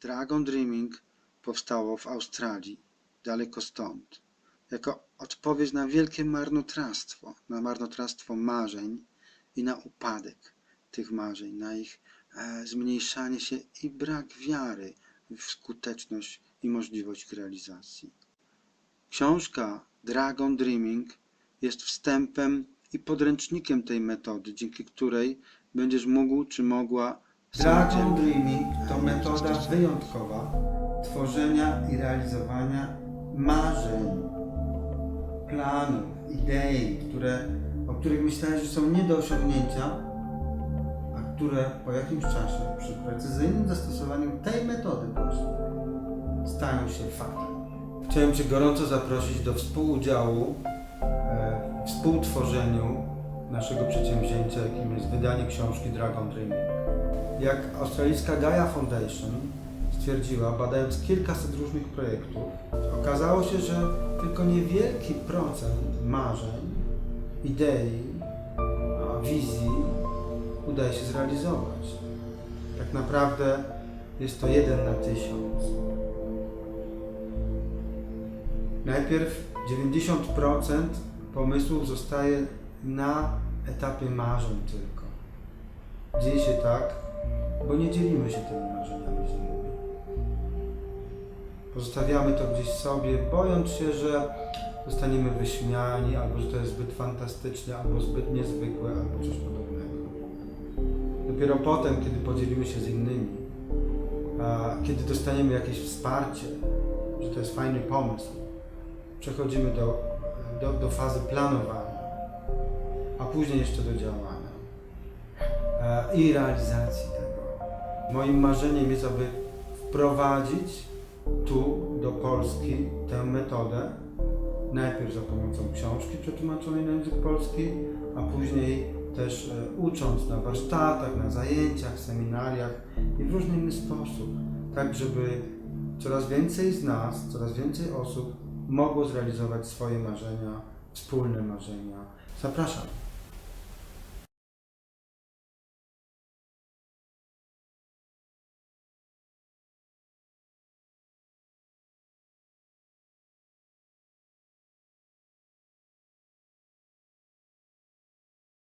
Dragon Dreaming powstało w Australii, daleko stąd, jako odpowiedź na wielkie marnotrawstwo, na marnotrawstwo marzeń i na upadek tych marzeń, na ich e, zmniejszanie się i brak wiary w skuteczność i możliwość ich realizacji. Książka Dragon Dreaming jest wstępem i podręcznikiem tej metody, dzięki której będziesz mógł czy mogła Dragon Dreaming to metoda wyjątkowa tworzenia i realizowania marzeń, planów, idei, które, o których myślałeś, że są nie do osiągnięcia, a które po jakimś czasie, przy precyzyjnym zastosowaniu tej metody właśnie, stają się faktem. Chciałem Cię gorąco zaprosić do współudziału e, współtworzeniu naszego przedsięwzięcia, jakim jest wydanie książki Dragon Dreaming. Jak australijska Gaia Foundation stwierdziła, badając kilkaset różnych projektów, okazało się, że tylko niewielki procent marzeń, idei, wizji udaje się zrealizować. Tak naprawdę jest to jeden na tysiąc. Najpierw 90% pomysłów zostaje na etapie marzeń tylko. Dzieje się tak, bo nie dzielimy się tymi marzeniami z innymi. Pozostawiamy to gdzieś sobie, bojąc się, że zostaniemy wyśmiani, albo że to jest zbyt fantastyczne, albo zbyt niezwykłe, albo coś podobnego. Dopiero potem, kiedy podzielimy się z innymi, a kiedy dostaniemy jakieś wsparcie, że to jest fajny pomysł, przechodzimy do, do, do fazy planowania, a później jeszcze do działania i realizacji tego. Moim marzeniem jest, aby wprowadzić tu do Polski tę metodę, najpierw za pomocą książki przetłumaczonej na język polski, a później też e, ucząc na warsztatach, na zajęciach, seminariach i w różny inny sposób, tak żeby coraz więcej z nas, coraz więcej osób mogło zrealizować swoje marzenia, wspólne marzenia. Zapraszam.